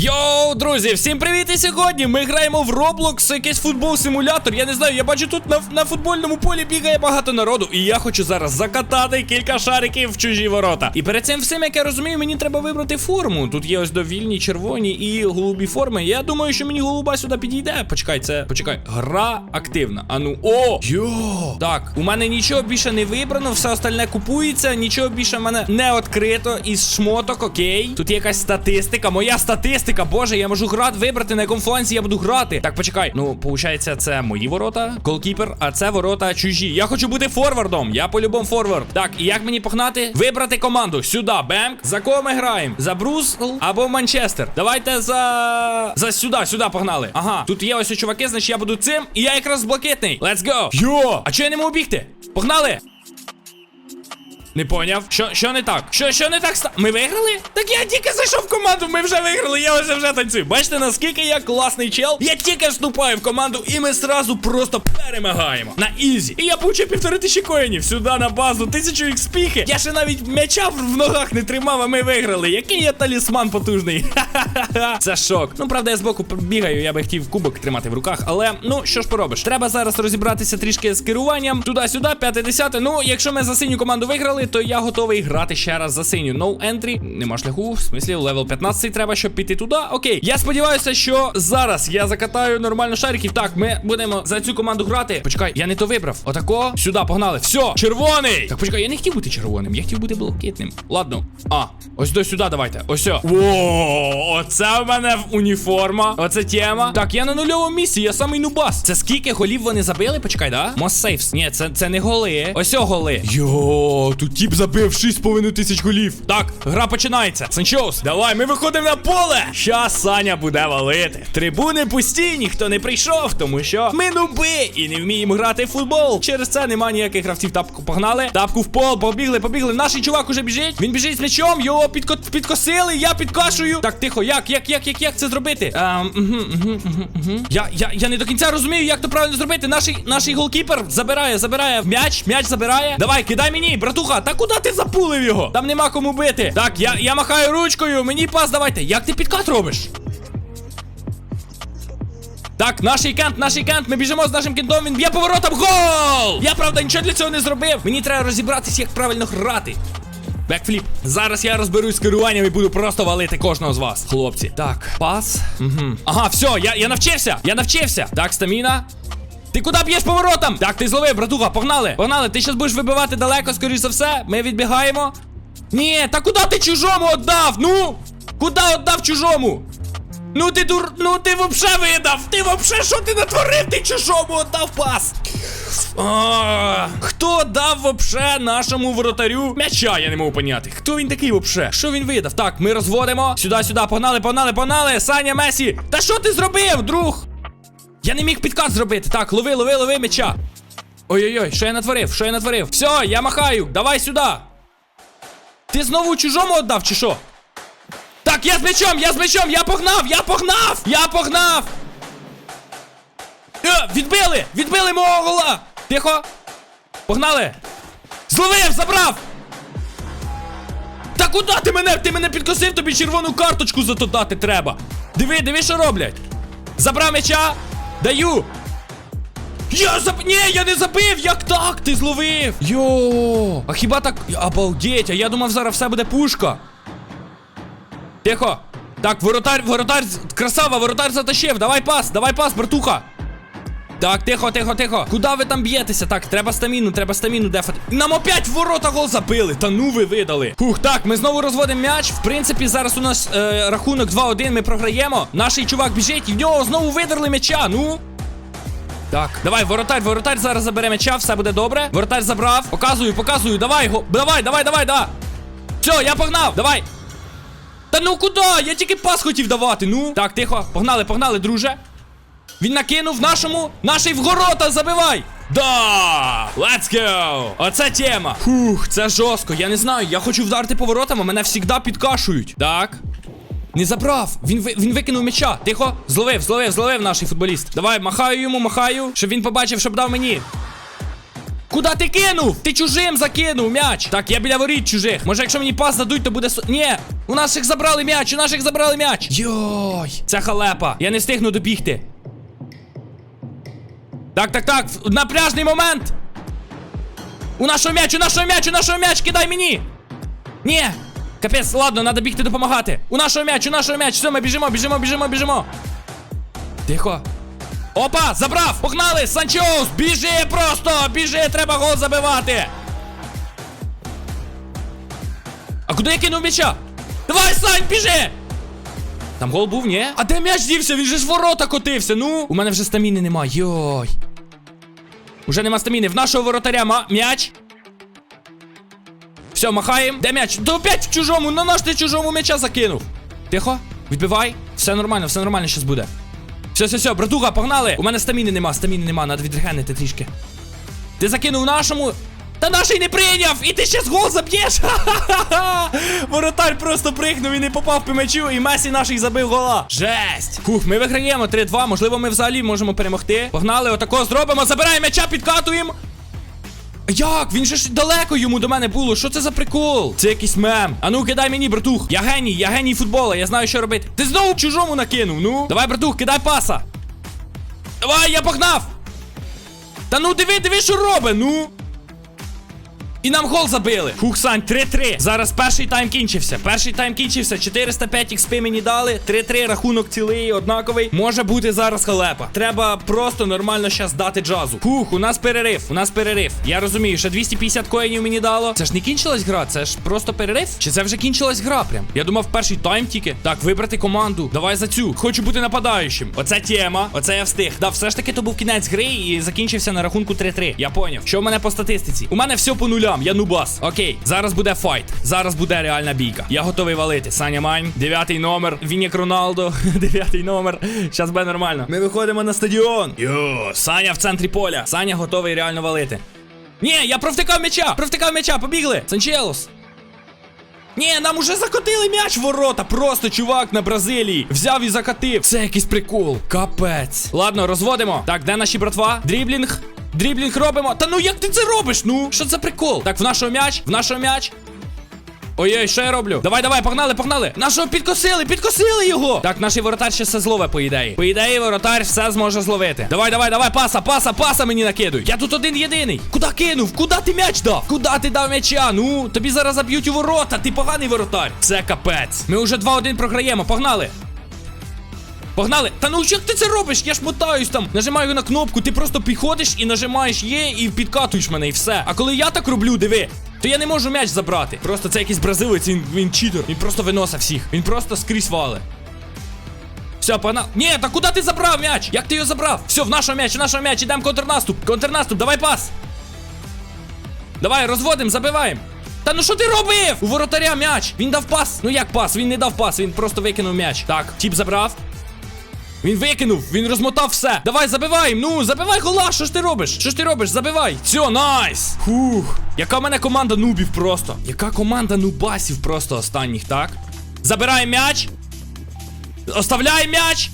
Yo! Йоу, друзі, всім привіт! І сьогодні ми граємо в Roblox, якийсь футбол-симулятор. Я не знаю, я бачу тут на, на футбольному полі бігає багато народу. І я хочу зараз закатати кілька шариків в чужі ворота. І перед цим всім, як я розумію, мені треба вибрати форму. Тут є ось довільні, червоні і голубі форми. Я думаю, що мені голуба сюди підійде. Почекай, це. Почекай, гра активна. Ану, о! Йо! Так, у мене нічого більше не вибрано, все остальне купується, нічого більше в мене не відкрито із шмоток, окей. Тут є якась статистика, моя статистика, боже, я можу грати, вибрати, на якому фланзі я буду грати. Так, почекай. Ну, получається, це мої ворота, голкіпер, а це ворота чужі. Я хочу бути форвардом. Я по-любому форвард. Так, і як мені погнати? Вибрати команду. Сюди, бемк. За кого ми граємо? За Брусл або Манчестер. Давайте за. За сюди, сюди погнали. Ага, тут є ось чуваки, значить я буду цим. І я якраз блакитний. Let's go. Йо! А чого я не можу бігти? Погнали! Не поняв. Що що не так? Що що не так ста. Ми виграли? Так я тільки зайшов в команду, ми вже виграли, я ось вже танцюю. Бачите, наскільки я класний чел? Я тільки вступаю в команду, і ми сразу просто перемагаємо. На ізі. І я получив півтори тисячі коїнів. Сюди на базу, тисячу експіхи. Я ще навіть м'яча в ногах не тримав, а ми виграли. Який я талісман потужний. Ха-ха-ха. Це шок. Ну, правда, я збоку бігаю, я би хотів кубок тримати в руках, але ну що ж поробиш? Треба зараз розібратися трішки з керуванням. Туди-сюди, п'яте, десяте. Ну, якщо ми за синю команду виграли, то я готовий грати ще раз за синю. No entry, нема шляху. В смислі, левел 15 треба, щоб піти туди. Окей. Я сподіваюся, що зараз я закатаю нормально шариків. Так, ми будемо за цю команду грати. Почекай, я не то вибрав. Отако. Сюди, погнали. Все, червоний. Так, почекай, я не хотів бути червоним, я хотів бути блакитним. Ладно. А, ось до сюди давайте. Ось. о. О, оце в мене уніформа. Оце тема. Так, я на нульовому місці, я самий нубас. Це скільки голів вони забили? Почекай, да? Most saves. Ні, це, це не голи. Ось голи. Йо, тут тіп забив 6,5 тисяч голів. Так, гра починається. Санчоус, давай, ми виходимо на поле. Щас Саня буде валити. Трибуни пусті, ніхто не прийшов, тому що ми нуби і не вміємо грати в футбол. Через це нема ніяких гравців. Тапку погнали. Тапку в пол, побігли, побігли. Наш чувак уже біжить. Він біжить з м'ячом, його підко... підкосили, я підкашую. Так, тихо, як, як, як, як, як це зробити? Ем, угу, угу, угу, угу. Я, я, я не до кінця розумію, як то правильно зробити. Наш голкіпер забирає, забирає м'яч, м'яч забирає. Давай, кидай мені, братуха. Та куди ти запулив його? Там нема кому бити. Так, я, я махаю ручкою, мені пас давайте. Як ти підкат робиш? Так, наш кент, наш кент, ми біжимо з нашим кентом, він б'є поворотом. Гол! Я правда нічого для цього не зробив. Мені треба розібратися, як правильно грати. Бекфліп. Зараз я розберусь з керуванням і буду просто валити кожного з вас, хлопці. Так, пас. Угу. Ага, все, я, я навчився. Я навчився. Так, стаміна. Ти куди б'єш поворотом? Так, ти зловив, братуха, погнали. Погнали, ти щас будеш вибивати далеко, скоріш за все. Ми відбігаємо. Ні, та куди ти чужому віддав? Ну? Куди віддав чужому? Ну ти дур. Ну ти вообще видав! Ти вообще що ти натворив? Ти чужому віддав пас! А, Хто дав вообще нашому воротарю м'яча, я не можу поняти. Хто він такий вообще? Що він видав? Так, ми розводимо. Сюди, сюди, погнали, погнали, погнали. Саня Месі. Та що ти зробив, друг? Я не міг підкат зробити. Так, лови, лови, лови м'яча. Ой-ой-ой, що я натворив? Що я натворив? Все, я махаю. Давай сюди. Ти знову чужому віддав, чи що? Так, я з м'ячом, я з м'ячом, я погнав, я погнав! Я погнав! Е, відбили! Відбили мого гола! Тихо! Погнали! Зловив, забрав! Та куди ти мене? Ти мене підкосив, тобі червону карточку зато дати треба. Диви, диви, що роблять. Забрав м'яча, даю. Я заб... Ні, я не забив! Як так? Ти зловив? Йо! А хіба так. Обалдеть, а я думав, зараз все буде пушка. Тихо. Так, воротар, воротар, красава, воротар затащив. Давай пас, давай пас, братуха. Так, тихо, тихо, тихо. Куди ви там б'єтеся? Так, треба стаміну, треба стаміну дефати. Нам опять ворота гол забили. Та ну ви видали. Фух, так, ми знову розводимо м'яч. В принципі, зараз у нас е, рахунок 2-1, ми програємо. Наший чувак біжить, і в нього знову видерли м'яча. Ну. Так, давай, воротар, воротар зараз забере м'яча, все буде добре. Воротар забрав. Показую, показую. Давай, го. Давай, давай, давай, да. Все, я погнав. Давай. Та ну куди? Я тільки пас хотів давати. Ну. Так, тихо. Погнали, погнали, друже. Він накинув нашому. Наший в горота забивай! Да! Let's go! Оце тема. Фух, це жорстко. Я не знаю. Я хочу вдарити поворотом, а мене завжди підкашують. Так. Не забрав. Він він викинув м'яча. Тихо. Зловив, зловив, зловив наш футболіст. Давай, махаю йому, махаю, щоб він побачив, щоб дав мені. Куда ти кинув? Ти чужим закинув м'яч. Так, я біля воріт чужих. Може, якщо мені пас дадуть, то буде. со- Ні, у наших забрали м'яч, у наших забрали м'яч. Йой, це халепа. Я не встигну добігти. Так, так, так, в- на пляжний момент. У нашого м'яч, у нашого м'яч, у нашого м'яч, кидай мені. Ні. Капець, ладно, треба бігти допомагати. У нашого м'яч, у нашого м'яч. Все, ми біжимо, біжимо, біжимо, біжимо. Тихо. Опа, забрав! Погнали! Санчоус! Біжи просто! Біжи, треба гол забивати! А куди я кинув м'яча? Давай, Сань, біжи! Там гол був, ні? А де м'яч дівся? Він же ж ворота котився, ну! У мене вже стаміни нема, йой. Уже нема стаміни. В нашого воротаря ма... м'яч. Все, махаємо. Де м'яч? То опять в чужому, на наш ти чужому м'яча закинув. Тихо, відбивай. Все нормально, все нормально щас буде. Все, все, все, братуха, погнали! У мене стаміни нема, стаміни нема, надо відрегенити трішки. Ти закинув нашому. Та наший не прийняв! І ти ще з гол заб'єш! Ха-ха-ха! Воротар просто пригнув і не попав по м'ячу, і Месі наший забив гола. Жесть! Фух, ми виграємо 3-2. Можливо, ми взагалі можемо перемогти. Погнали, отако зробимо. Забираємо м'яча, підкатуємо. Як? Він же ж далеко йому до мене було. Що це за прикол? Це якийсь мем. А ну кидай мені, братух. Я геній, я геній футбола, я знаю, що робити. Ти знову чужому накинув. Ну. Давай, братух, кидай паса. Давай, я погнав. Та ну диви, диви, що робить, ну. І нам гол забили. Хух, Сань, 3-3. Зараз перший тайм кінчився. Перший тайм кінчився. 405 XP мені дали. 3-3, рахунок цілий, однаковий. Може бути зараз халепа. Треба просто нормально щас дати джазу. Хух, у нас перерив. У нас перерив. Я розумію, що 250 коїнів мені дало. Це ж не кінчилась гра, це ж просто перерив. Чи це вже кінчилась гра прям? Я думав, перший тайм тільки. Так, вибрати команду. Давай за цю. Хочу бути нападаючим. Оце тема. Оце я встиг. Да, все ж таки то був кінець гри і закінчився на рахунку 3-3. Я поняв. Що в мене по статистиці? У мене все по нулям. Я нубас. Окей, зараз буде файт. Зараз буде реальна бійка. Я готовий валити. Саня Мань, дев'ятий номер. Він як Роналдо. Дев'ятий номер. Щас буде нормально. Ми виходимо на стадіон. Йо, Саня в центрі поля. Саня готовий реально валити. Ні, я провтикав м'яча! Провтикав м'яча, побігли! Санчелос! Ні, нам уже закотили м'яч в ворота. Просто чувак на Бразилії взяв і закатив. Це якийсь прикол. Капець. Ладно, розводимо. Так, де наші братва? Дріблінг. Дріблінг робимо. Та ну як ти це робиш? Ну, що це прикол? Так, в нашого м'яч, в нашого м'яч. Ой-ой, що я роблю? Давай, давай, погнали, погнали. Нашого підкосили, підкосили його. Так, наш воротар ще все злове, по ідеї. По ідеї, воротар все зможе зловити. Давай, давай, давай, паса, паса, паса мені накидуй. Я тут один єдиний. Куда кинув? Куда ти м'яч дав? Куда ти дав м'яча? Ну, тобі зараз заб'ють у ворота. Ти поганий воротар. Це капець. Ми вже 2-1 програємо. Погнали. Погнали! Та ну як ти це робиш? Я ж мотаюсь там, нажимаю на кнопку, ти просто підходиш і нажимаєш є і підкатуєш мене, і все. А коли я так роблю, диви, то я не можу м'яч забрати. Просто це якийсь бразилець, він, він читер. Він просто виносить всіх. Він просто скрізь вали. Все, пана. Ні, та куди ти забрав м'яч? Як ти його забрав? Все, в нашого м'яч, в нашого м'яч, ідемо контрнаступ. Контрнаступ, давай пас. Давай, розводим, забиваємо. Та ну що ти робив? У воротаря м'яч. Він дав пас. Ну як пас? Він не дав пас, він просто викинув м'яч. Так, тіп забрав. Він викинув, він розмотав все. Давай, забиваємо. Ну, забивай гола. Що ж ти робиш? Що ж ти робиш? Забивай. Все, найс. Фух. Яка в мене команда нубів просто. Яка команда нубасів просто останніх, так? Забирай м'яч. Оставляй м'яч.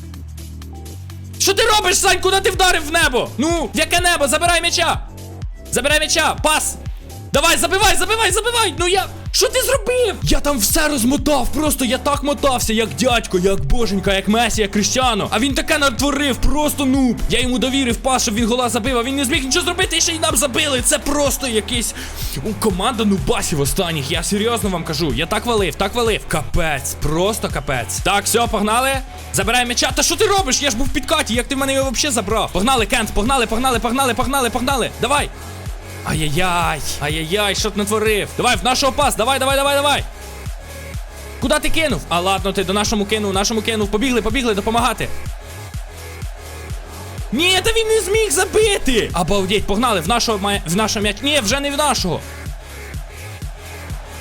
Що ти робиш, Сань? Куди ти вдарив в небо? Ну, в яке небо? Забирай м'яча. Забирай м'яча. Пас. Давай, забивай, забивай, забивай. Ну я. Що ти зробив? Я там все розмотав. Просто я так мотався, як дядько, як боженька, як Месі, як Крищано. А він таке натворив, просто нуб. Я йому довірив пас, щоб він гола забив, а він не зміг нічого зробити, і ще й нам забили. Це просто якийсь команда нубасів останніх. Я серйозно вам кажу. Я так валив, так валив. Капець, просто капець. Так, все, погнали. Забирай м'яча. Та що ти робиш? Я ж був в підкаті. Як ти в мене його взагалі забрав? Погнали, Кент, погнали, погнали, погнали, погнали, погнали. Давай. Ай-яй-яй, ай-яй-яй, що ти натворив? Давай, в нашого пас, давай, давай, давай, давай. Куда ти кинув? А ладно, ти до нашому кинув, нашому кинув. Побігли, побігли, допомагати. Ні, та він не зміг забити. Обалдеть, погнали, в нашого має. В нашого м'яч. Ні, вже не в нашого.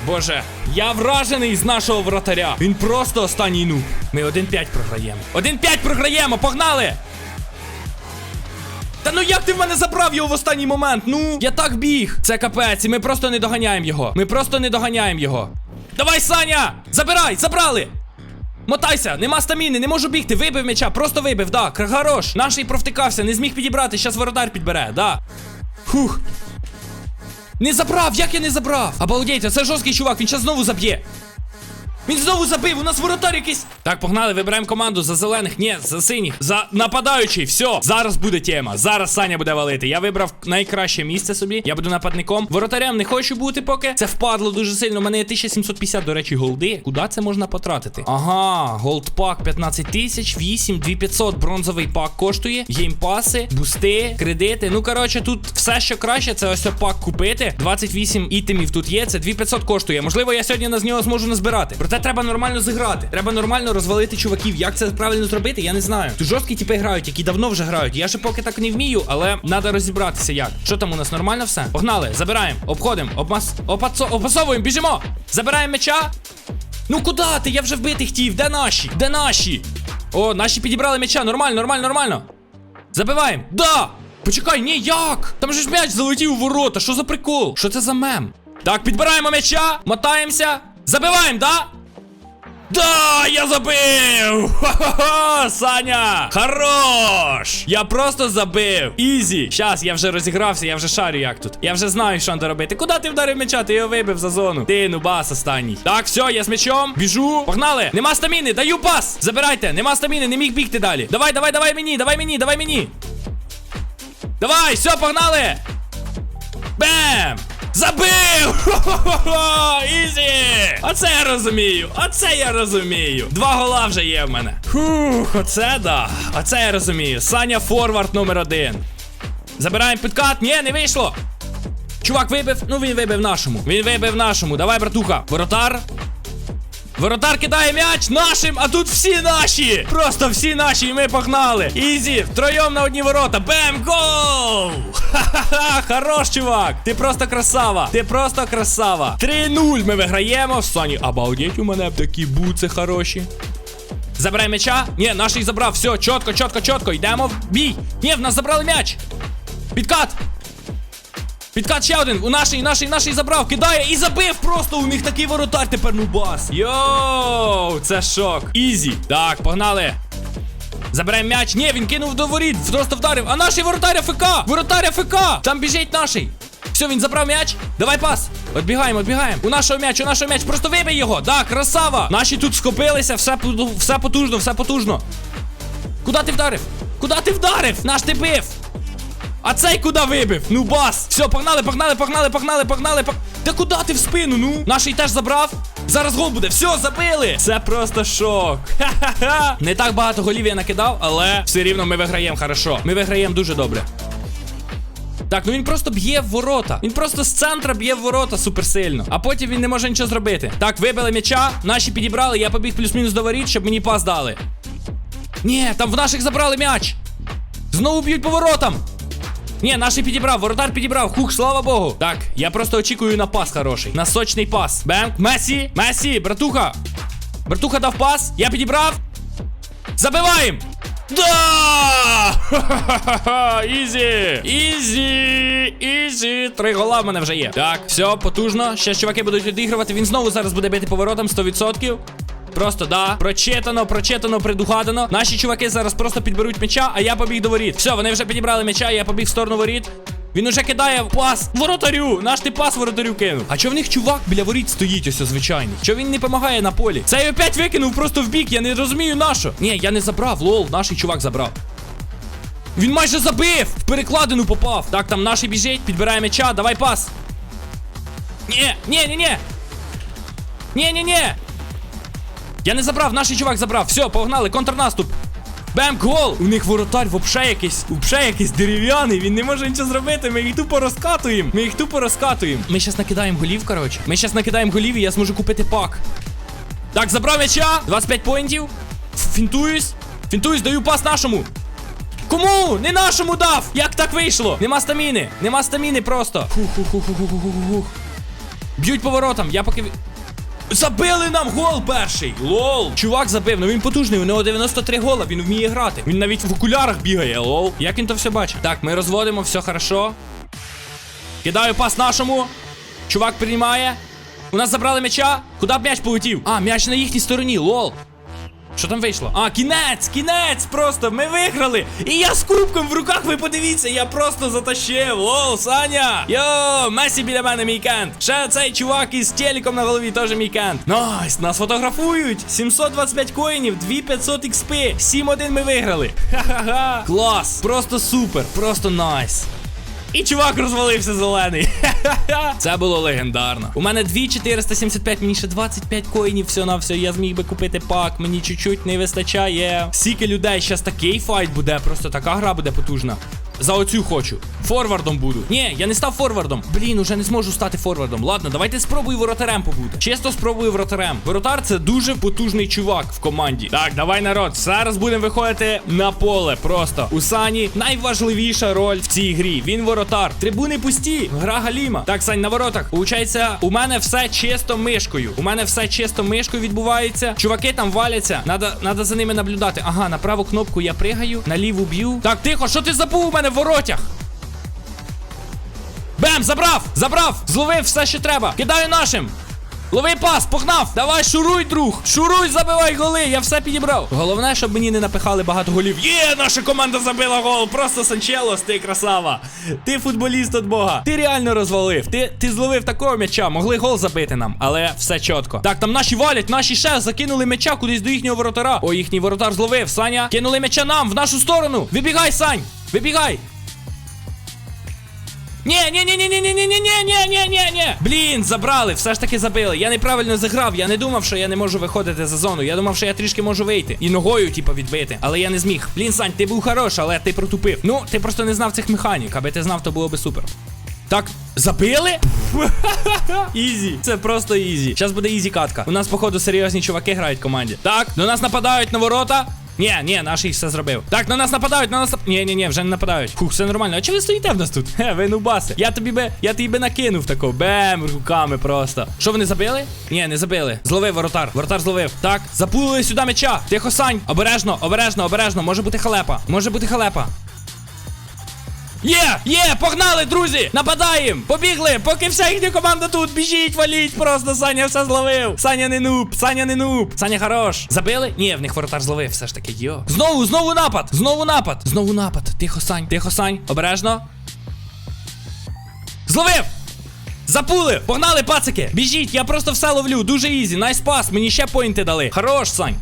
Боже, я вражений з нашого вратаря. Він просто останній ну. Ми 1-5 програємо. 1-5 програємо, погнали! Та ну як ти в мене забрав його в останній момент? Ну, я так біг. Це капець, і ми просто не доганяємо його. Ми просто не доганяємо його. Давай, Саня! Забирай! Забрали! Мотайся, нема стаміни, не можу бігти. Вибив м'яча, просто вибив, да. Хорош. Наший провтикався, не зміг підібрати, щас воротар підбере, да. Фух. Не забрав, як я не забрав? Обалдейте, це жорсткий чувак, він зараз знову заб'є. Він знову забив, у нас воротар якийсь. Так, погнали, вибираємо команду за зелених, ні, за синіх, за нападаючий. Все, зараз буде тема. Зараз Саня буде валити. Я вибрав найкраще місце собі. Я буду нападником. Воротарем не хочу бути поки. Це впадло дуже сильно. У мене є 1750, до речі, голди. Куди це можна потратити? Ага, голд пак 15 тисяч, 8, 2500 бронзовий пак коштує. Геймпаси, бусти, кредити. Ну, коротше, тут все, що краще, це ось пак купити. 28 ітемів тут є. Це 2500 коштує. Можливо, я сьогодні на з нього зможу назбирати. Проте треба нормально зіграти. Треба нормально розвалити чуваків. Як це правильно зробити, я не знаю. Тут жорсткі типи грають, які давно вже грають. Я ще поки так не вмію, але треба розібратися як. Що там у нас нормально все? Погнали, забираємо, обходимо, обмас... опасо... опасовуємо, біжимо. Забираємо м'яча. Ну куди ти? Я вже вбити хотів. Де наші? Де наші? О, наші підібрали м'яча. Нормально, нормально, нормально. Забиваємо. Да! Почекай, ні, як? Там же ж м'яч залетів у ворота. Що за прикол? Що це за мем? Так, підбираємо м'яча, мотаємося. Забиваємо, да? Да, я забив! Хо-хо-хо, Саня! Хорош! Я просто забив. Ізі. Щас, я вже розігрався, я вже шарю як тут. Я вже знаю, що треба робити. Куди ти вдарив м'яча? Ти його вибив за зону. Ти ну бас останній. Так, все, я з м'ячом. Біжу. Погнали! Нема стаміни, даю пас! Забирайте, нема стаміни, не міг бігти далі. Давай, давай, давай мені, давай мені, давай мені. Давай, все, погнали! Бем! Забив! Ізі! Оце я розумію! Оце я розумію! Два гола вже є в мене. Фух, оце да. Оце я розумію. Саня форвард номер один. Забираємо підкат. Ні, не вийшло. Чувак вибив. Ну він вибив нашому. Він вибив нашому. Давай, братуха. Воротар. Воротар кидає м'яч нашим, а тут всі наші! Просто всі наші, і ми погнали! Ізі, втроєм на одні ворота. Бем, гол! Ха-ха-ха, хорош, чувак! Ти просто красава! Ти просто красава! 3-0 ми виграємо. Сані, обалдеть, у мене такі буци хороші. Забирай м'яча. Ні, наш їх забрав. Все, чітко, чітко, чітко. Йдемо в бій. Ні, в нас забрали м'яч. Підкат. Підкат ще один. У нашій, нашій, нашій забрав. Кидає і забив просто. У них такий воротар тепер нубас. Йоу, це шок. Ізі. Так, погнали. Забираємо м'яч. Ні, він кинув до воріт. Просто вдарив. А нашій воротаря ФК. Воротаря ФК. Там біжить наший. Все, він забрав м'яч. Давай пас. Отбігаємо, отбігаємо. У нашого м'яч, у нашого м'яч. Просто вибий його. Да, красава. Наші тут скопилися. Все, все потужно, все потужно. Куди ти вдарив? Куди ти вдарив? Наш ти бив. А цей куди вибив? Ну бас! Все, погнали, погнали, погнали, погнали, погнали, пог... Та куди ти в спину? Ну? Наший теж забрав. Зараз гол буде. Все, забили! Це просто шок. Ха-ха-ха. Не так багато голів я накидав, але все рівно ми виграємо хорошо. Ми виграємо дуже добре. Так, ну він просто б'є в ворота. Він просто з центра б'є в ворота суперсильно. А потім він не може нічого зробити. Так, вибили м'яча, наші підібрали, я побіг плюс-мінус до воріт, щоб мені пас дали. Ні, там в наших забрали м'яч. Знову б'ють по воротам. Ні, наший підібрав, воротар підібрав. Хух, слава Богу. Так, я просто очікую на пас хороший. На сочний пас. Бем. Месі, Месі, братуха. Братуха дав пас. Я підібрав. Забиваємо! Да! Ха-ха-ха-ха! Ізі! Ізі! Ізі! Три гола в мене вже є. Так, все, потужно. Ще чуваки будуть відігрувати. Він знову зараз буде бити поворотом 100%. Просто да, прочитано, прочитано, придухадано. Наші чуваки зараз просто підберуть м'яча, а я побіг до воріт. Все, вони вже підібрали м'яча, я побіг в сторону воріт. Він уже кидає пас воротарю. Наш ти пас воротарю кинув. А чого в них чувак біля воріт стоїть ось звичайний? Чого він не допомагає на полі? Цей опять викинув просто в бік, я не розумію на що. Ні, я не забрав, лол, наш чувак забрав. Він майже забив! В перекладину попав. Так, там наший біжить, підбирає м'яча, давай пас. Ні, ні, ні, ні. Ні, ні, ні. Я не забрав, наш чувак забрав. Все, погнали, контрнаступ. Бем, гол! У них воротар вообще якийсь, вообще якийсь дерев'яний, він не може нічого зробити. Ми їх тупо розкатуємо. Ми їх тупо розкатуємо. Ми зараз накидаємо голів, коротше. Ми зараз накидаємо голів і я зможу купити пак. Так, забрав м'яча. 25 поінтів. Фінтуюсь. Фінтуюсь, даю пас нашому. Кому? Не нашому дав! Як так вийшло? Нема стаміни. Нема стаміни просто. Б'ють поворотом, я поки. Забили нам гол перший! Лол! Чувак забив, ну він потужний, у нього 93 гола, він вміє грати. Він навіть в окулярах бігає, лол. Як він то все бачить? Так, ми розводимо, все хорошо. Кидаю пас нашому. Чувак приймає. У нас забрали м'яча. Куди б м'яч полетів? А, м'яч на їхній стороні, лол. Що там вийшло? А, кінець, кінець! Просто ми виграли! І я з кубком в руках, ви подивіться, я просто затащив. Лол, Саня! Йо, Месі біля мене мій кент. Ще цей чувак із телеком на голові теж мій кент. Найс, нас фотографують. 725 коїнів, 2500 XP. 7-1 ми виграли. Ха-ха-ха. Клас! Просто супер, просто найс. І чувак розвалився зелений. Це було легендарно. У мене 2475, мені ще 25 коїнів все на все. Я зміг би купити пак, мені чуть-чуть не вистачає. Скільки людей, зараз такий файт буде, просто така гра буде потужна. За оцю хочу. Форвардом буду. Ні, я не став форвардом. Блін, уже не зможу стати форвардом. Ладно, давайте спробую воротарем побути. Чисто спробую воротарем. Воротар це дуже потужний чувак в команді. Так, давай, народ. Зараз будемо виходити на поле. Просто у Сані найважливіша роль в цій грі. Він воротар. Трибуни пусті. Гра галіма. Так, Сань, на воротах. Получається, у мене все чисто мишкою. У мене все чисто мишкою відбувається. Чуваки там валяться. Надо, надо за ними наблюдати. Ага, на праву кнопку я пригаю, на ліву б'ю. Так, тихо, що ти забув у мене в воротях? Бем, забрав! Забрав! Зловив все, що треба. Кидаю нашим. Лови пас, погнав! Давай, шуруй, друг! Шуруй, забивай голи! Я все підібрав. Головне, щоб мені не напихали багато голів. Є, наша команда забила гол! Просто Санчелос, ти красава! Ти футболіст від Бога! Ти реально розвалив! Ти, ти зловив такого м'яча, могли гол забити нам, але все чітко. Так, там наші валять, наші ще закинули м'яча кудись до їхнього воротара. О, їхній воротар зловив. Саня, кинули м'яча нам в нашу сторону. Вибігай, Сань! Вибігай! Ні, ні, ні, ні, ні, ні, ні, ні, ні, ні, ні, ні, ні. Блін, забрали, все ж таки забили. Я неправильно зіграв. Я не думав, що я не можу виходити за зону. Я думав, що я трішки можу вийти. І ногою, типу, відбити. Але я не зміг. Блін, Сань, ти був хорош, але ти протупив. Ну, ти просто не знав цих механік. Аби ти знав, то було би супер. Так, забили? Ізі. Це просто ізі. Зараз буде ізі катка. У нас, походу, серйозні чуваки грають в команді. Так, до нас нападають на ворота. Ні, ні, наш їх все зробив. Так, на нас нападають, на нас. Ні, ні, ні, вже не нападають. Фух, все нормально. А чого ви стоїте в нас тут? Хе, ви нубаси. Я тобі би, я тобі би накинув тако. Бем, руками просто. Що вони забили? Ні, не забили. Зловив воротар. Воротар зловив. Так, запулили сюди м'яча. Тихо, Сань. Обережно, обережно, обережно. Може бути халепа. Може бути халепа. Є, є, погнали, друзі! Нападаємо! Побігли! Поки вся їхня команда тут, біжіть, валіть! Просто Саня все зловив! Саня не нуб, Саня не нуб! Саня хорош! Забили? Ні, в них воротар зловив, все ж таки, йо. Знову, знову напад! Знову напад! Знову напад! Тихо, Сань, тихо, Сань, обережно. Зловив! Запули! Погнали, пацики! Біжіть, я просто все ловлю, дуже ізі, найс пас, мені ще поінти дали. Хорош, Сань!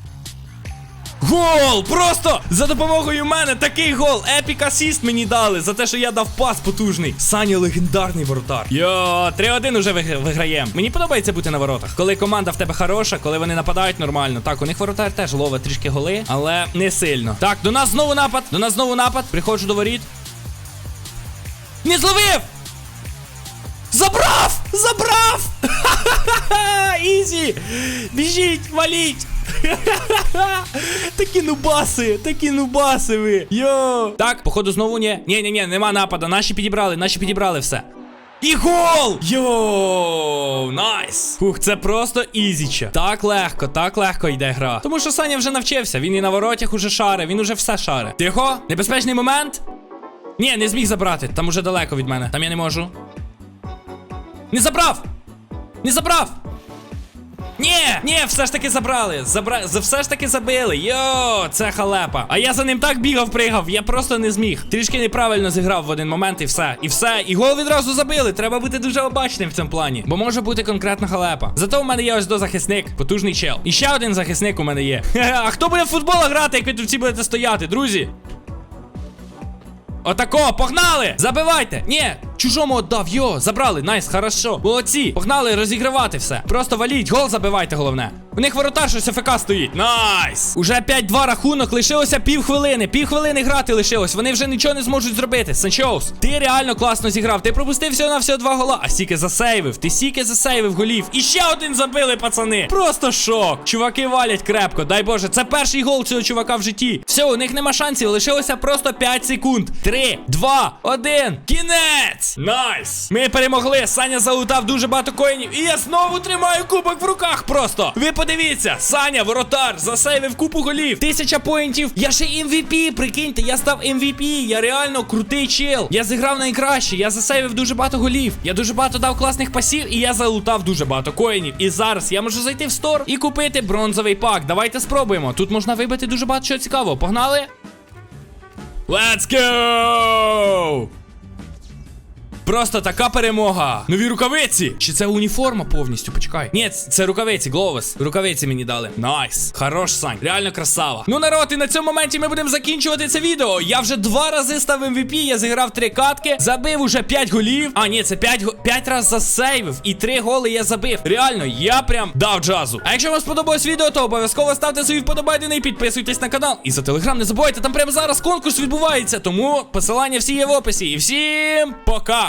Гол! Просто за допомогою мене такий гол. Епік асіст мені дали за те, що я дав пас потужний. Саня легендарний воротар. Йо, 3-1 уже виграємо. Мені подобається бути на воротах. Коли команда в тебе хороша, коли вони нападають нормально. Так, у них воротар теж ловить трішки голи, але не сильно. Так, до нас знову напад. До нас знову напад. Приходжу до воріт. Не зловив! Забрав! Забрав! Ха-ха-ха! Біжіть, валіть! Такі нубаси, такі нубаси ви. Йо. Так, походу знову ні. Ні, ні, ні, нема нападу. Наші підібрали, наші підібрали все. І гол! Йоу, найс! Фух, це просто ізіча. Так легко, так легко йде гра. Тому що Саня вже навчився. Він і на воротях уже шари, він уже все шари. Тихо, небезпечний момент. Ні, не зміг забрати. Там уже далеко від мене. Там я не можу. Не забрав! Не забрав! Ні, ні, все ж таки забрали. Забра... Все ж таки забили. Йо, це халепа. А я за ним так бігав, пригав, я просто не зміг. Трішки неправильно зіграв в один момент і все. І все. І гол відразу забили. Треба бути дуже обачним в цьому плані. Бо може бути конкретна халепа. Зато у мене є ось до захисник, потужний чел. І ще один захисник у мене є. А хто буде в футбол грати, як ви тут всі будете стояти, друзі? Отако, погнали! Забивайте! Ні, чужому отдав, йо, забрали, найс, хорошо. Молодці, погнали розігравати все. Просто валіть, гол забивайте, головне. У них воротар щось АФК стоїть. Найс! Уже 5-2 рахунок, лишилося півхвилини. Півхвилини грати лишилось. Вони вже нічого не зможуть зробити. Санчоус, ти реально класно зіграв. Ти пропустив всього на всього два гола. А сіки засейвив. Ти сіки засейвив голів. І ще один забили, пацани. Просто шок. Чуваки валять крепко. Дай Боже, це перший гол цього чувака в житті. Все, у них нема шансів. Лишилося просто 5 секунд. 3, 2, 1. Кінець! Найс! Ми перемогли. Саня залутав дуже багато коїнів. І я знову тримаю кубок в руках просто. Ви подивіться, Саня, воротар, засейвив купу голів. Тисяча поінтів. Я ще MVP, прикиньте, я став MVP. Я реально крутий чел. Я зіграв найкраще, я засейвив дуже багато голів. Я дуже багато дав класних пасів, і я залутав дуже багато коїнів. І зараз я можу зайти в стор і купити бронзовий пак. Давайте спробуємо. Тут можна вибити дуже багато чого цікавого. Погнали? Let's go! Просто така перемога. Нові рукавиці. Чи це уніформа повністю? Почекай. Ні, це рукавиці, Гловес. Рукавиці мені дали. Найс. Хорош, Сань. Реально красава. Ну, народ, і на цьому моменті ми будемо закінчувати це відео. Я вже два рази став MVP, я зіграв три катки, забив уже 5 голів. А, ні, це 5, 5 разів засейвив. І 3 голи я забив. Реально, я прям дав джазу. А якщо вам сподобалось відео, то обов'язково ставте свої вподобайдени і підписуйтесь на канал. І за телеграм не забувайте, там прямо зараз конкурс відбувається. Тому посилання всі є в описі. І всім пока!